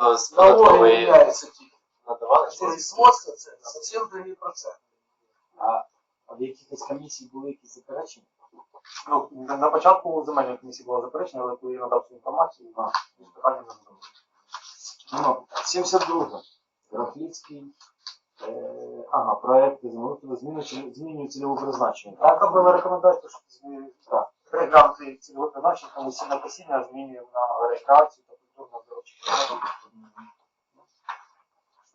з Налоги податкової тільки. Производство це зовсім другий процент. А, а в якихось комісій були якісь заперечення? Ну, на початку земельної комісії було заперечення, але коли я надав цю інформацію, А. питання не було. Ну, 72. Рафліцький. Е, ага, проект землеустрою зміни змінює цільове призначення. Так? Так, була рекомендація, що змі- Так. переглянути цільове призначення, тому на постійно змінюємо на рекреацію та культурно здоровчі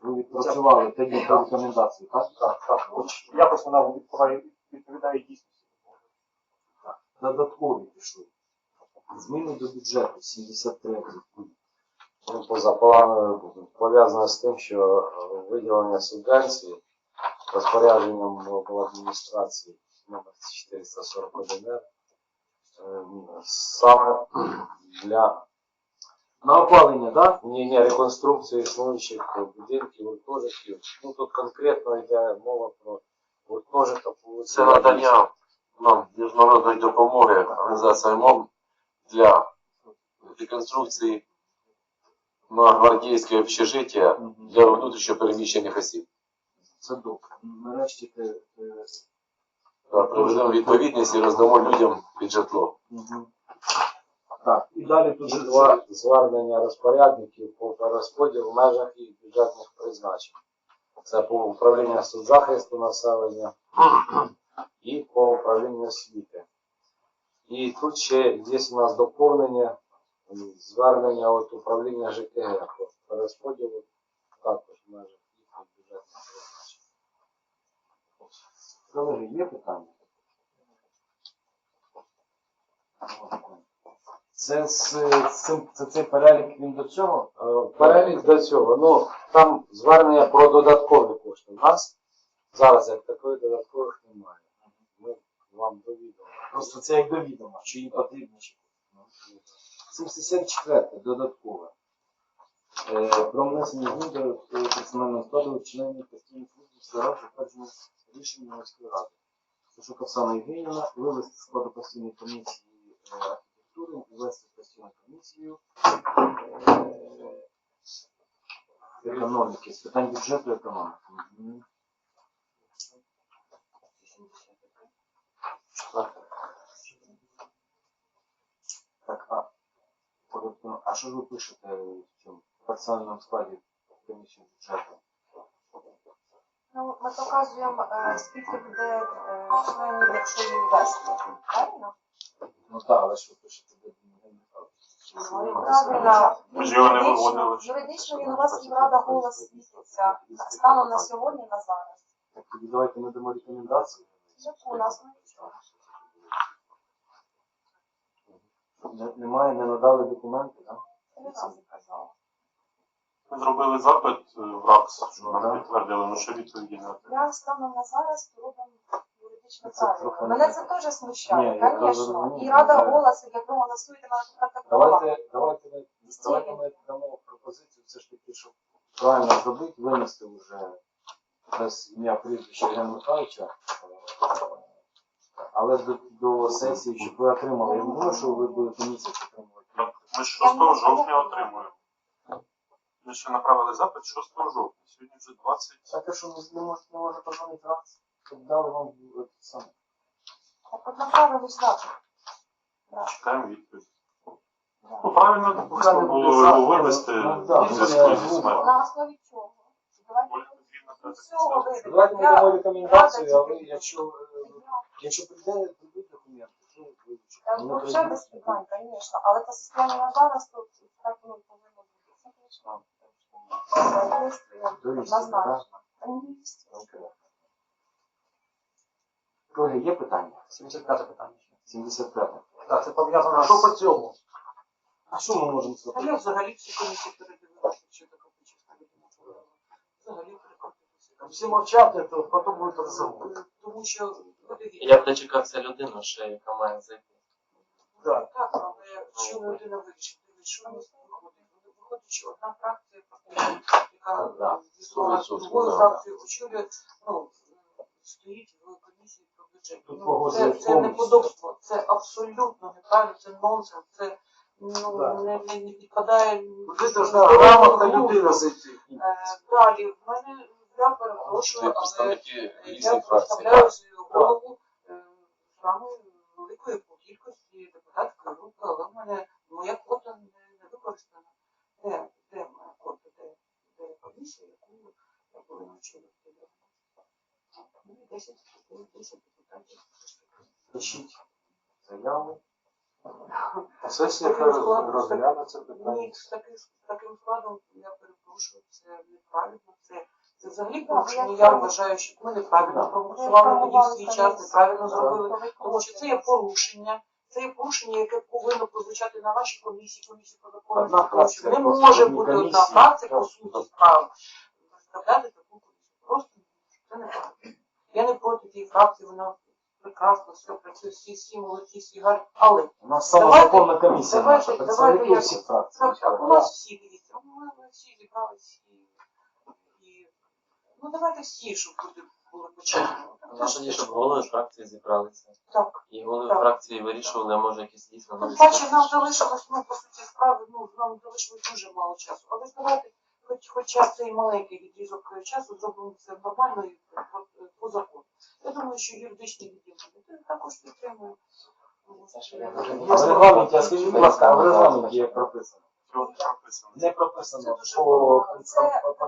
Ви відпрацювали тоді по рекомендації, так? Так, так. Хоч якось вона відповідає, відповідає дійсності. Додаткові пішли. Зміни до бюджету 73. Ну, поза планою пов'язано з тим, що е, виділення субвенції розпорядженням адміністрації номер 441 р е, саме для На опалення, так? ні, ні, реконструкції існуючих будинків, гуртожитків. Ну тут конкретно йде мова про гуртожиток Це надання нам міжнародної допомоги організації МОМ для реконструкції на гвардійське общежиття для внутрішньо переміщених осіб. Це добре. Нарешті ти. ти- Та Приведемо відповідність і роздамо людям під житло. Так, і далі тут же Два звернення розпорядників по перерозподілу в межах їх бюджетних призначень. Це по управлінню соцзахисту населення і по управлінню освіти. І тут ще є у нас доповнення звернення від управління ЖКГ по перерозподілу також в межах їхніх бюджетних призначень. Колеги, є питання? Це, з, цим, це цей перелік він до цього? Е, Перелік до цього. Ну, там звернення про додаткові кошти. У нас зараз як такої додаткових немає. Ми вам довідомо. Просто це як довідомо, чи їй потрібно чи ні. 74 додаткове. Е, про внесення змін до е, персонального складу членів постійних служб села, затверджено рішення міської ради. Сушук Оксана Євгенівна, вивести складу постійної комісії е, ввести постійну комісію е, економіки, з питань бюджету економіки. Мгм. Так, а, а що ж ви пишете в цьому персональному складі комісії бюджету? Ну, ми показуємо, е, скільки буде е, членів, якщо її ввести. Правильно? Ну так, але ви пишете Ну, Правильно. Юридично- Юридично він у вас Київрада голос світиться. Станом на сьогодні, на зараз. Так тоді давайте ми дамо рекомендації. Яку у нас нічого. Не- Немає, не надали документи, так? Ми зробили запит е, в РАКС, що Ну, нам підтвердили, ну що відповіді не отримали. Я станом на зараз робимо Це Мене це теж Ні, я звісно. розумію, І рада це- голосу, як ви голосуєте на протоколах. Давайте, давайте, ми, давайте ми дамо пропозицію все ж таки, щоб правильно зробити, винести вже без ім'я прізвища Євгена Михайловича. е, Але до, до сесії, щоб ви отримали. Я не думаю, що ви будете місяць отримувати. Ми ж 6 жовтня отримуємо. Ми ще направили запит 6 жовтня, сьогодні вже 20. Так, а що ви не можете, не можете позвонити раз, дали вам е, саме. Так от направили. Да. Чекаємо відповідь. Да. Ну, правильно допустимо було його вивести Ну, да, в зв'язку ну, зі ну, смертю. На основі чого? Ну, всього Давайте ми Я- дамо рекомендацію, а ви, якщо, е, якщо прийде, прийдуть документи, то вивчите. Не Вообще без питань, звісно. Але на зараз то так воно повинно бути. Це, звісно, Доріжки, однозначно. Колеги, є питання? 75 питання. 75. Так, це пов'язано. Що по цьому? А що ми можемо А сказати? я взагалі всі комісії передивилася, що така почесна людина. Взагалі переконуюся. Всі мовчати, то потім будуть розуміти. Тому що подивіться, Я б дочекався людину, ще яка має зайти. Так. так, але що людина вирішить, що нас виходить? Виходить, що одна фракція, яка зіслала Сто відсотків, другою да. фракцією, очолює, ну, стоїть в. Тут Ну, це, це неподобство, це абсолютно неправильно, це нонсенс, це ну, не, не, не підпадає. Ви должна грамотна людина зайти. Е, Далі, в мене, я перепрошую, але представники я різних фракцій. представляю свою голову е, саме великої по кількості депутатської групи, але в мене моя квота не, не використана. Де, де моя квота, де, де комісія, яку я повинна очолити? Ну, 10, 10 депутатів. Пишіть заяву. Сесія розгляне це питання. Ні, з таким, з таким складом я перепрошую, це неправильно. Це, це взагалі порушення. як Я вважаю, що ми неправильно проголосували тоді в свій час, неправильно зробили. Тому що це є порушення. Це є порушення, яке повинно прозвучати на вашій комісії, комісії по закону. Одна фракція Не може бути одна фракція по суті справи. Представляти таку комісію. Просто це неправильно. Я не проти тієї фракції, вона прекрасно, все працює, всі, всі молодці, всі гарні. Але У нас Давайте- законна комісія наша, представники всіх фракцій. Так, у нас всі, дивіться, ми, ми всі зібрались і, і ну давайте всі, щоб люди були почесні. Наші, щоб голови фракції зібралися. Так. І голови Так. фракції вирішували, а може якісь дійсно Ну, бачите, нам залишилось, ну, по суті, справи, ну, нам залишилось дуже мало часу. Але ж давайте, хоч, хоча цей маленький відрізок часу, зробимо це нормально і по, по закону. Я думаю, що юридичний відділ також підтримує. А в регламенті, а скажіть, будь ласка, а в регламенті як прописано? Не прописано по. Це, по-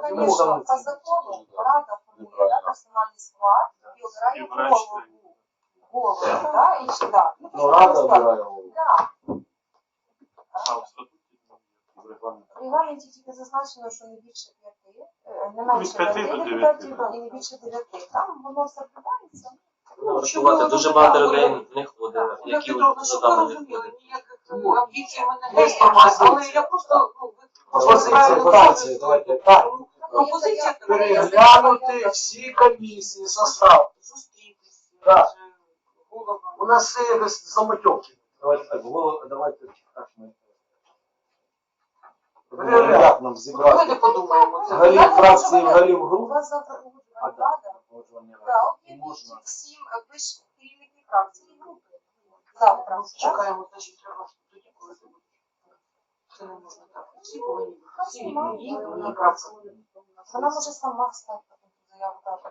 закону рада формує персональний склад і обирає голову. Голову, і сюди. Ну, Ну, рада обирає голову. Да. В регламенті тільки зазначено, що не більше п'яти, е, не менше п'яти депутатів і не більше дев'яти. Там воно все відбувається. Врахувати дуже багато людей не ходить, Я які щоб ви додали розуміли, ніяких е, амбіцій в мене немає, але я просто, ну, ви Пропозиція, правильно пропозиція, давайте так. Тому Пропозиція Переглянути всі комісії, состав. зустрітися Так. з головами. У нас все без. Давайте так, голову, давайте так ми. Як нам зібрати Давайте подумаємо. Це голів Я не фракції, можу голів У вас завтра А погоджувальна так, рада. погоджувальні ради. Так, Можна. об'єднуйте всім, е, керівники фракції і групи. Завтра. Ну, Чекаємо, значить, треба тоді, коли це буде. Це не можна так. Всі повинні. Всі крапка. Вона може сама встати таку заяву дати.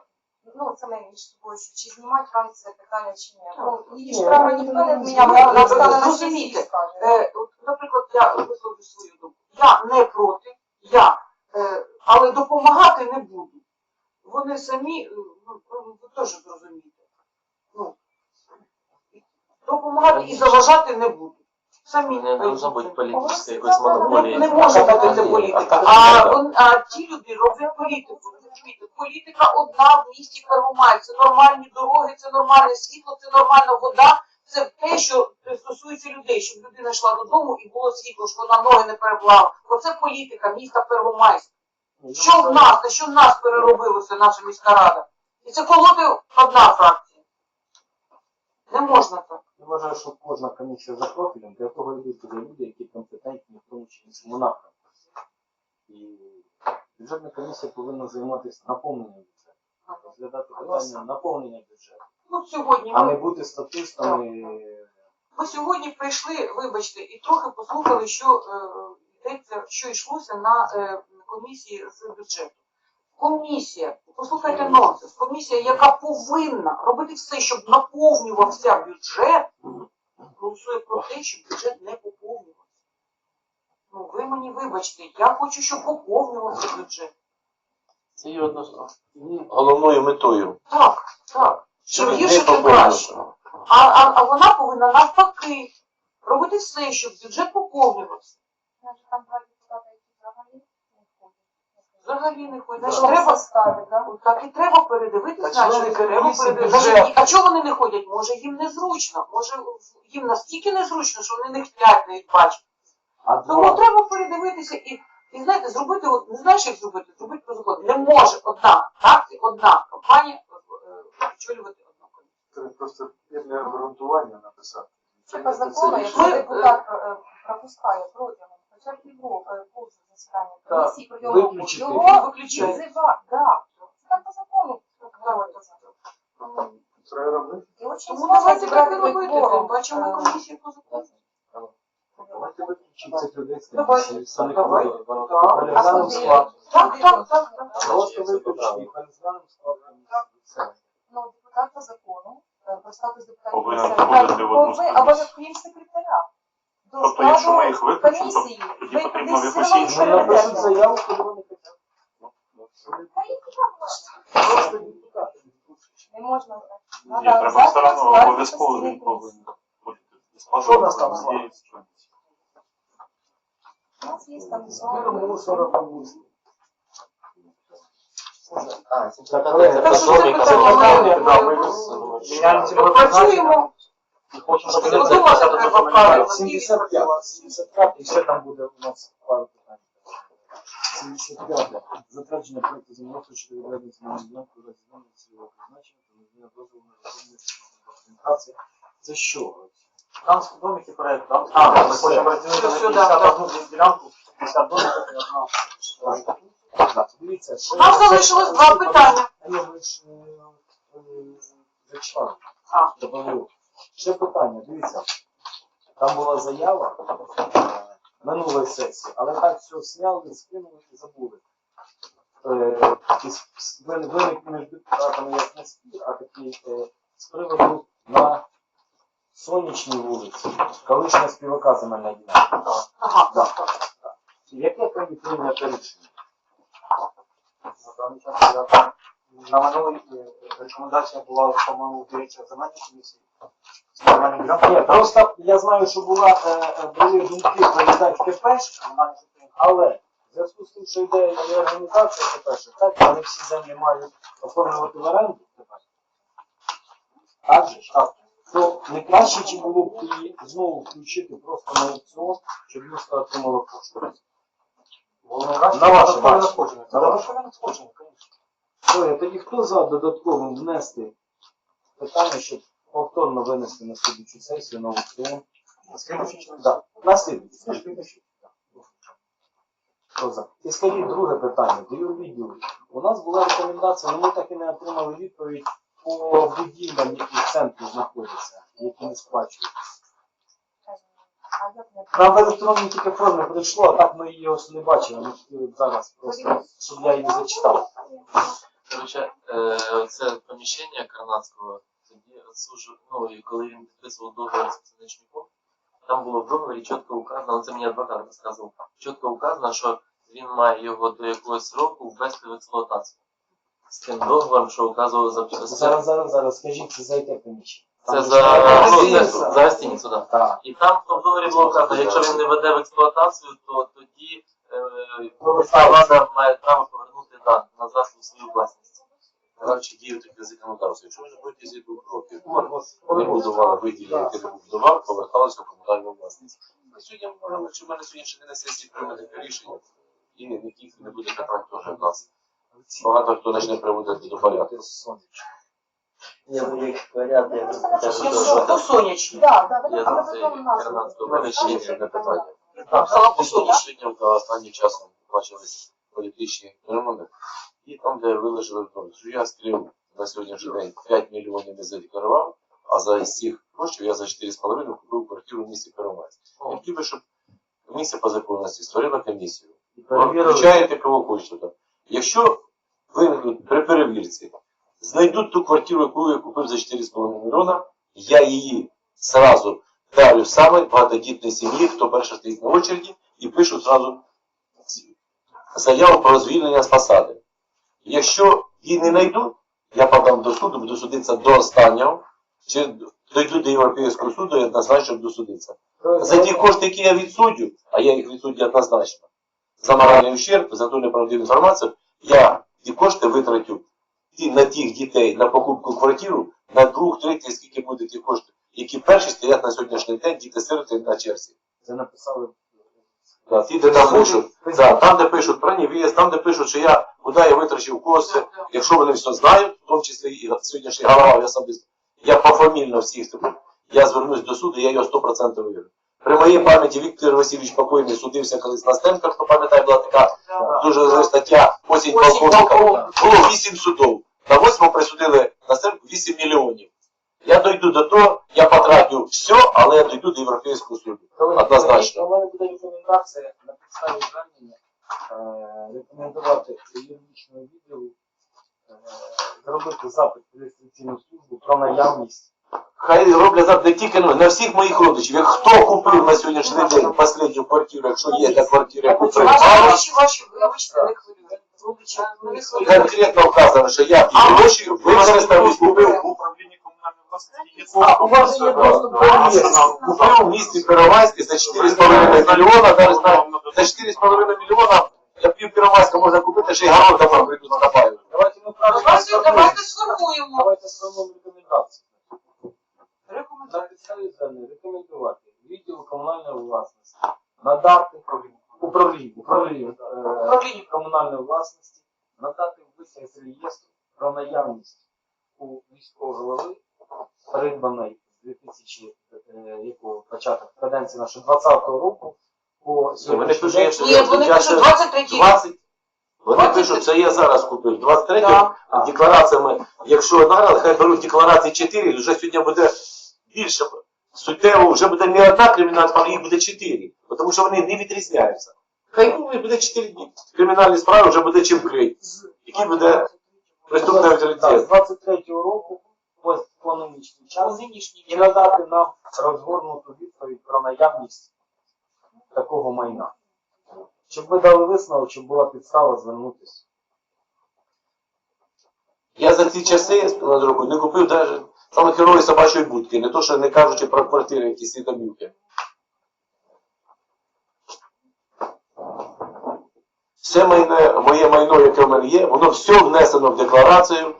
Ну, це ми між собою, що чи знімати вам це питання, чи ні. Ну, її ж Ні, право ну, ніхто ну, не ну, відміняв, ну, вона ну, встане на зрозумійте, сесії і скаже. Е, от, наприклад, я висловлю свою думку. Я не проти, я, е, але допомагати не буду. Вони самі, е, ну, ви теж зрозумієте. Ну, допомагати і заважати не буду. Самі Не должна бути політична якоїсь монополії. Не може бути це політика. А, он- а ті люди роблять політику. Розумієте, політика одна в місті Первомай. Це нормальні дороги, це нормальне світло, це нормальна вода. Це те, що стосується людей, щоб людина йшла додому і було світло, щоб вона ноги не переплала. Оце політика міста Первомайська. Що в нас, на що в нас переробилося наша міська рада? І це колоти одна фракція. Не можна так. Я вважаю, що кожна комісія за профілем, для того йдуть туди люди, які компетентні в тому чи іншому. І бюджетна комісія повинна займатися наповненням. Розглядати питання наповнення бюджету, Ну, сьогодні а ми не бути статистами. Ми сьогодні прийшли, вибачте, і трохи послухали, що е, йдеться, що йшлося на е, комісії з бюджету. Комісія, послухайте нонсенс, комісія, яка повинна робити все, щоб наповнювався бюджет, голосує про те, щоб бюджет не поповнювався. Ну, ви мені вибачте, я хочу, щоб поповнювався бюджет. Це є односно головною метою. Так, так. Щоб гірше, тим краще. А, а, а вона повинна навпаки робити все, щоб бюджет поповнювався. Значить, там два депутати, які взагалі не входять. Взагалі не ходять. Значить, треба составі, да? так і треба передивитися, А члени значить, треба комісії. А чого вони не ходять? Може їм незручно, може їм настільки незручно, що вони не хочуть навіть бачити. А Тому два, треба передивитися і, і знаєте, зробити, от, не знаєш, як зробити, зробити по закону. Не може одна фракція, одна компанія е, очолювати одну комісію. Це просто для обґрунтування написати. Це по закону, якщо е, депутат е, пропускає протягом хоча б півроку е, курсу засідання комісії, виключити. його Виключають. відзива, да. Це так по закону. Треба робити. І очень Тому давайте так і робити. Бачимо Е, комісію по закону. Давайте виключимо цих людей з Давай. комісії, самі Давай. колеги. Так. Переглянемо склад. Так, так, так, так. Просто виключимо і переглянемо склад комісії. Все. Ну, депутат по закону, е, про статус депутатів Повинен місцевих входити в одну повинен- або як крім секретаря. До Тобто, якщо ми складу виключимо, то комісії, тоді ви потрібно кудись все одно іншу. Ну, напишуть переведете. заяву, коли вони хочуть. Та їх і можна. Просто депутати. Не можна так. Ні, Надо треба завтра одно складати обов'язково постійний він комісії. повинен бути Що у нас там з однієї вами? У нас є там зона. мусора, комісії. А, це Так, що це питання ми- Працюємо. хочемо Щоб щоб подумати треба правильно. 75, 75, і ще там буде у нас пару питань. 75. Затвердження проекту землеустрою щодо відведення земельної ділянки у разі зміни цільового призначення та надання дозволу на розроблення документації. Це що? Там домики проект, да? А, ми Все. хочемо розділити на Все, да, 51 ділянку, 50 домиків і одна. Так, дивіться, ще... Залишилось два питання. Ні, ви ж е, е, зачитали. А. Доповів. Ще питання, дивіться. Там була заява е, минулої сесії, але так все зняли, скинули і забули. Е, і с- с- вин- Виник між депутатами як не спір, а такий е, з приводу на сонячній вулиці, колишня співака земельна ділянка. Ага. Так, так, так. Яке там прийнято рішення? На даний час я на минулій е, рекомендація була, по-моєму, дивіться земельні комісії. Ні, просто я знаю, що була, е, е, були думки передати Комунальні але в зв'язку з тим, що йде реорганізація КПшок, так, вони всі землі мають оформлювати в оренду тепер. Так же ж? Так. То не краще чи було б її знову включити просто на аукціон, щоб місто отримало кошти. На ваше бачення. На ваше. надходження, звісно. Тоді хто за додатковим внести питання, щоб повторно винести на слідчу сесію на аукціон? Чи не? Так, на слідчу. І скажіть друге питання, до відділу. У нас була рекомендація, але ми так і не отримали відповідь по будівлям, які в центрі знаходяться, які не сплачують. Нам в тільки формі прийшло, а так ми її ось не бачили. Ми хотіли б зараз просто, щоб я її зачитав. Короче, е, це поміщення Карнацького, тоді суджу, ну і коли він підписував договір з Писаничником, там було в договорі чітко указано, ну, це мені адвокат розказував, чітко указано, що він має його до якогось року ввести в експлуатацію. З тим договором, що указував за Зараз, зараз, зараз, скажіть, це за яке приміщення? Це за, да. Так. І там в тому договорі було вказано, якщо він не веде в експлуатацію, то тоді е, міська влада має право повернути да, назад у свою власність. Раніше діяв таке законодавство. Якщо ви не будете зі двох років, вони будували виділення, які не будував, поверталися в комунальну власність. Ми сьогодні можемо, якщо в мене сьогодні на сесії приймати рішення, і ніяких не буде питань теж в нас. Багато хто почне приводити до порядку. Я ну, як варіант, я по сонячні. Да, да, ви Я за цей потім назву. Карнацького У мене ще є поміщення. одне питання. Так, по Ми сонячні. останнім часом бачились політичні перемоги. І там, де вилежали то, що я стрів на сьогоднішній день 5 мільйонів не задекларував, а за цих коштів я за 4,5 купив квартиру в місті Первомайськ. Я хотів би, щоб комісія по законності створила комісію. Включаєте кого хочете. Якщо ви при перевірці знайдуть ту квартиру, яку я купив за 4,5 мільйона, я її сразу дарю саме багатодітній сім'ї, хто перше стоїть на очереді, і пишу сразу заяву про звільнення з посади. Якщо її не знайдуть, я подам до суду, буду судитися до останнього, чи дойду до Європейського суду і однозначно буду судитися. За ті кошти, які я відсудю, а я їх відсудю однозначно, за моральний ущерб, за ту неправдиву інформацію, я ті кошти витратю ті- на тих дітей на покупку квартиру, на друг, третій, скільки буде ті кошти, які перші стоять на сьогоднішній день, діти сироти на черзі. Це написали. Да, ті, де там пишуть, да, там, де пишуть про невіст, там, де пишуть, що я, куди я витрачив кошти, якщо вони все знають, в тому числі і сьогоднішній голова, я особисто, я пофамільно всіх типу, я звернусь до суду, я його 100% виграю. При моїй пам'яті Віктор Васильович покойний судився колись на Стенках, хто пам'ятає, була така дуже стаття «Осінь полковника». Було 8 судов. На 8 присудили на Стенку 8 мільйонів. Я дойду до того, я потратю все, але я дойду до Європейського суду. Однозначно. У мене буде рекомендація на підставі звернення е, рекомендувати юридичному відділу е, зробити запит в реєстраційну службу про наявність. Хай роблять запит не тільки на всіх моїх родичів. Як хто купив на сьогоднішній день останню квартиру, якщо є та квартира, яку хвилюйте. конкретно вказано, що я ті гроші використав і купив. управлінні комунальної власності у вас є доступ до реєстру. Купив в місті Первомайське за 4,5 мільйона, зараз за 4,5 мільйона для пів Первомайська можна купити, ще й город дома прийдуть накопають. Давайте ми правильно сформуємо. давайте сформуємо. Давайте сформуємо рекомендацію. На підставі звернення рекомендувати відділу комунальної власності надати управління, управління, е, Управління. комунальної власності надати витяг з реєстру про наявність у міського голови придбаної з 2000 е, якого початок каденції нашого 20 року по сьогоднішній день. Ні, вони я пишуть ще 23 20. Вони пишуть, це я зараз купив. 23 Да. деклараціями, якщо награли, хай беруть декларації 4, вже сьогодні буде більше. Суттєво вже буде не одна кримінальна справа, їх буде 4. Тому що вони не відрізняються. Хай ну, буде 4 кримінальні справи, вже буде чим крити. Який буде преступний Так, авторитет. з 23 року по нинішній час нинішній і надати нам розгорнуту відповідь про наявність такого майна. Щоб ви дали висновок, щоб була підстава звернутися. Я за ці часи року не купив навіть саме герої собачої будки, не то, що не кажучи про квартири, якісь і. Все майне, моє майно, яке в мене є, воно все внесено в декларацію.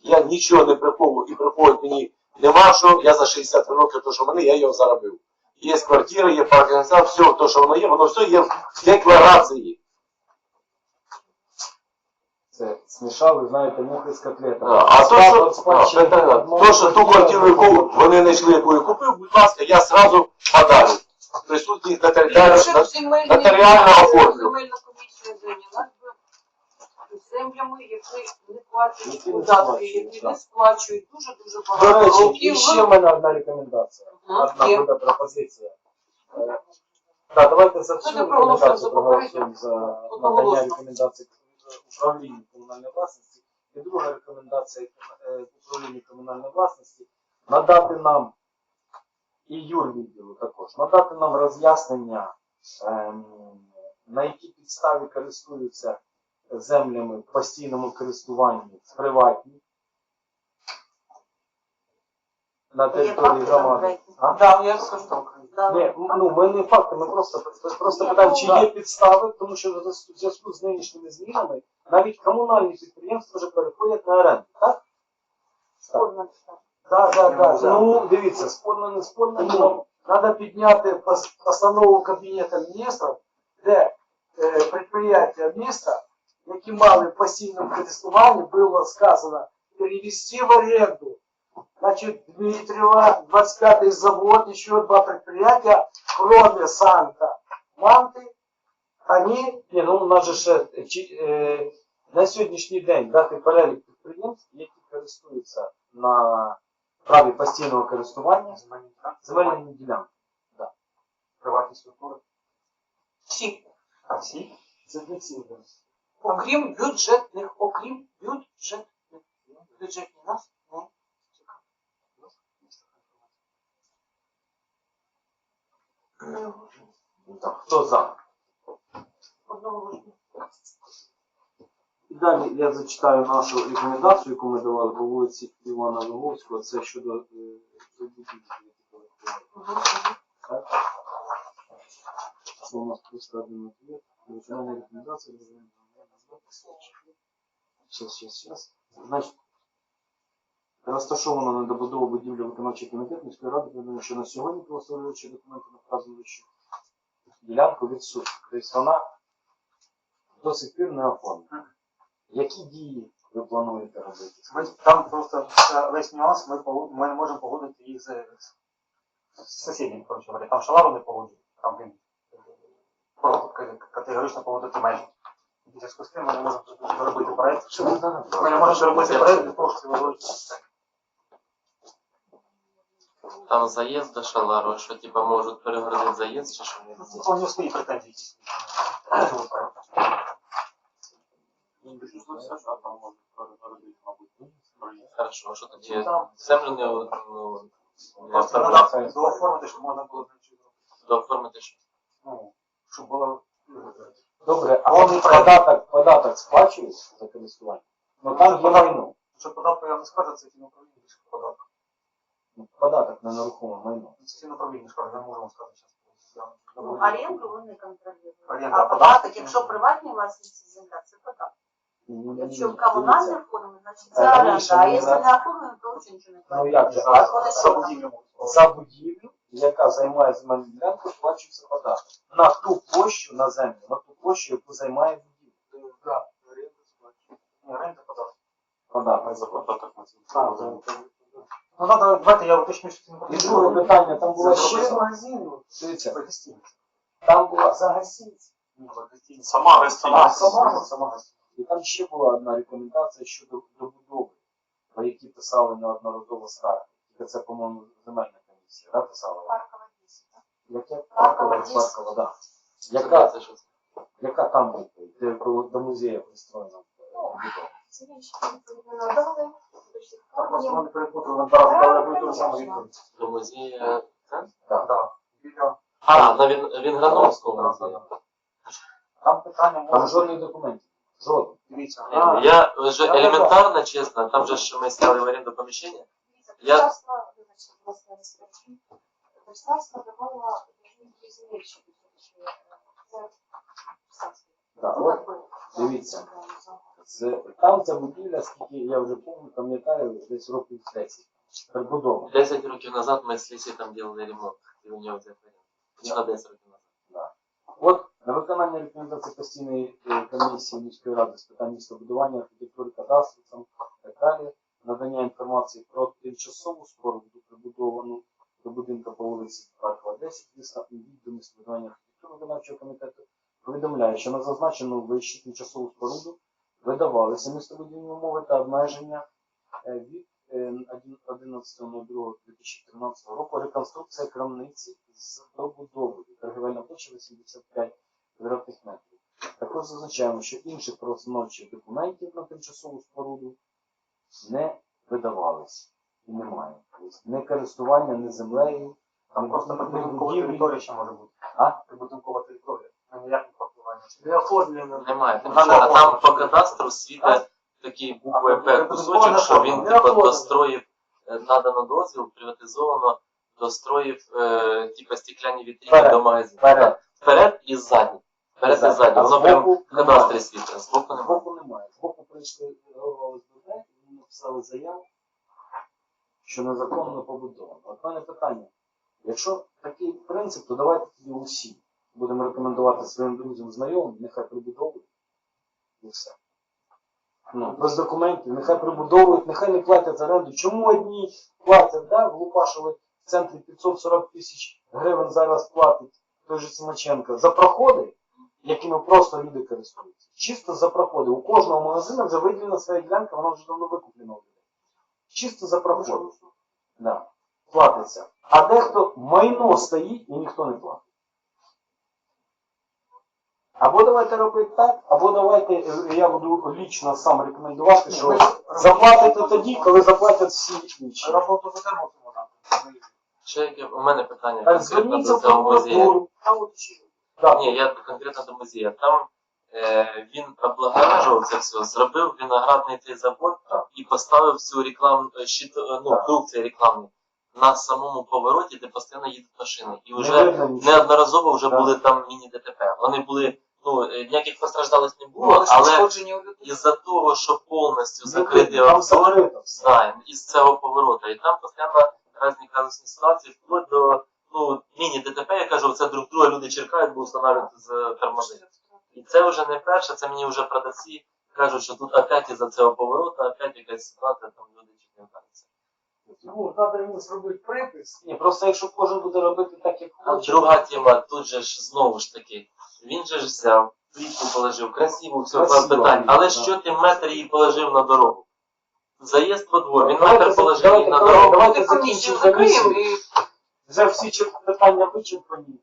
Я нічого не приховую і приховувати мені нема що. Я за 60 років, то, що в мене, я його заробив. Є квартира, є паркінг, все, то, що воно є, воно все є в декларації. Це смішали, знаєте, мухи з котлетами. А, а то, що, а, одного то, що ту квартиру, яку вони знайшли, яку я купив, будь ласка, я сразу подарю. Присутніх нотаріально, нотаріально оформлю. Земельна комісія зайняла землями, які не платять Які не податки, сплачують, які так. не сплачують дуже дуже До багато речі, і років. ще в мене одна рекомендація. Мгм, Одна є. буде пропозиція. Е, Так, давайте за цю Давайте проголосуємо рекомендацію за проголосуємо за Одноголосно. надання рекомендацій управління комунальної власності. І друга рекомендація е, управління комунальної власності надати нам і юрвідділу також, надати нам роз'яснення, ем, на якій підставі користуються землями в постійному користуванні приватні на території громади. А? Да, я скажу так. Ні, ну ми не факти, ми просто, просто питаємо, чи є підстави, тому що в зв'язку- з нинішніми змінами навіть комунальні підприємства вже переходять на оренду, так? Так, так, так. Ну, дивіться, спорно, не спорно, ну, Надо підняти пос- постанову Кабінету міністрів, де е, підприємства міста, які мали в постійному користуванні, було сказано перевести в оренду. Значит, Дмитриева, 25-й завод, еще два предприятия, кроме Санта Манты, они ні, ну у нас же ще е, чи, е, на сьогоднішній день дати перелік підприємств, які користуються на праві постійного користування земельними ділянками. Приватні структури. Всі. А всі? Це не всі. Окрім бюджетних, окрім бюджетних. Бюджетні нас не. Так, хто за? І далі я зачитаю нашу рекомендацію, яку ми давали по вулиці Івана Луговського. Це щодо е. Так? Це у нас просто один ответ. Виконання рекомендації. Сейчас, сейчас, сейчас. Значить, розташовано на добудову будівлі виконавчий комітет міської ради, повідомляє, що на сьогодні правословлюючі документи на вказану ділянку відсутні. Тобто вона до сих пір не оформлена. Які дії ви плануєте робити? Ми, там просто весь нюанс, ми, ми не можемо погодити їх з, з сусіднім, коротше говоря. Там шалару не погоджують, там він просто категорично погодити межі. В зв'язку з тим ми не можемо зробити проєкт. Ми не можемо зробити проєкт, що це велике. Там заїзд до Шалару, що типа можуть перегородити заїзд чи що? Ну, У нього свої претензії. Хорошо, а що Ну, тоді? там- Землю не, ну, не Просто дооформити, щоб можна було дооформити, що? ну, щоб було Добре, а вони податок, податок сплачують за користування? Ну там є майно. Щоб податку я не скажу, це фінуправління більше податок. Ну, Податок на нерухоме майно. Це фінуправління скаже, я не можу вам сказати зараз. Ну, оренду вони контролюють. Оренда, А податок, податок, якщо приватні власниці земля, це податок. Якщо в комунальне оформлено, значить це Раніше оренда. А ми якщо не оформлено, то взагалі нічого не Ну як же, За, вони за що будівлю. за будівлю, яка займає земельну ділянку, сплачується податок. На ту площу на землю, на ту площу, яку займає будівля. Да, оренду сплачують. Ні, оренда податок. Податок. За податок на це. Так, Ну, надо, давайте я уточню, що це не І потрібно. друге питання, там була Це ще. ще магазин, от, Дивіться, Це гостиниця. там була за це гостиниця. Сама А, сама, сама гостиниця. І там ще була одна рекомендація щодо добудови, про які писали неодноразово скарги. Тільки це, по-моєму, земельна комісія, да, писала? Паркова 10. Яке? Паркова Паркова, 10. Паркова, да. Яка, це що яка там відповідь? Де коли до музею пристроєна е, будова? Ці речі відповідно надали. До пор Так. Біля- А, на Він- Вінграновському музеї. Там питання Там жодних документів. Жодних. дивіться. Я вже елементарно, чесно, там же ж ми стали в оренду поміщення. Я- Державство, вибачте, будь ласка, я не скажу. Державство давало дві земельщики. Це державство. Да, Ну, от, как бы, дивіться. да, за- це, там ця будівля, скільки я вже пам'ятаю, пам'ятаю, десь років 10. Прибудова. 10 років назад ми з Лісі там робили ремонт, і у нього оренду. Чи на 10 років назад. От на виконання рекомендацій постійної е, комісії міської ради з питань містобудування, архітектури, кадастру там, так далі, надання інформації про тимчасову споруду прибудовану до будинку по вулиці Паркова 10 міста і відділ містобудування архітектури виконавчого комітету повідомляє, що на зазначену вище тимчасову споруду видавалися містобудівні умови та обмеження е, від е, 11.02.2013 року реконструкція крамниці з добудовою торгівельна площа 85 квадратних метрів. Також зазначаємо, що інших правоустановчих документів на тимчасову споруду не видавалися і немає. Тобто не користування, не землею, Там просто прибудинкова територія ще може бути. А? Прибудинкова територія. А ніяк не паркування. Не оформлено. Немає. Вона не а там по кадастру світа такий буквою П кусочок, що він типу достроїв, е, надано дозвіл, приватизовано, достроїв е, типу стекляні вітрини Вперед. до магазину. Вперед. Вперед і ззаді. Вперед і Ззаді. ззаді. А Воно прям збоку в кадастрі немає. світа. Збоку немає. Збоку немає. Збоку прийшли голова СББ, вони написали заяву, що незаконно побудовано. От мене питання. Якщо такий принцип, то давайте тоді усі будемо рекомендувати своїм друзям, знайомим, нехай прибудовують. І все. Ну, без документів, нехай прибудовують, нехай не платять за оренду. Чому одні платять, да, в Лупашеві в центрі 540 тисяч гривень зараз платить той же Симаченко за проходи, якими просто люди користуються. Чисто за проходи. У кожного магазину вже виділена своя ділянка, вона вже давно викуплена у людей. Чисто за проходи. Да. Платиться. А дехто майно стоїть і ніхто не платить. Або давайте робити так, або давайте е, я буду лічно сам рекомендувати, що заплатите тоді, коли заплатять всі інші. Роботу ведемо в цьому. Ще яке у мене питання Так, конкретно зверніться до в цього музею. прокуратуру. А от ще. Так. Ні, я конкретно до музею. Там е, він облагоражував це все, зробив виноградний цей завод і поставив цю рекламну е, щит, е, ну, круг цей рекламний на самому повороті, де постійно їдуть машини. І вже неодноразово вже Так. були там міні-ДТП. Вони були, ну, е, ніяких постраждалих не Ну, було, але ж але із-за того, що повністю Не закритий обзор, да, із цього поворота. І там постійно різні казусні ситуації, вплоть до ну, міні-ДТП, я кажу, це друг друга люди черкають, бо встановлюють з тормози. І це вже не перше, це мені вже продавці кажуть, що тут опять із-за цього поворота, опять якась ситуація, там люди вдаряться. Ну, треба йому зробити припис. Ні, просто якщо кожен буде робити так, як А хоче. друга тема, тут же ж знову ж таки, він же ж взяв, плітку положив, красиво, все без Красиво, питань. Але да. що ти метр її положив на дорогу? заїзд во двор. Він Давайте метр за- положив давайте, на давайте, дорогу. давайте комісію закінчимо закриємо і Вже всі чот- питання вичерпані.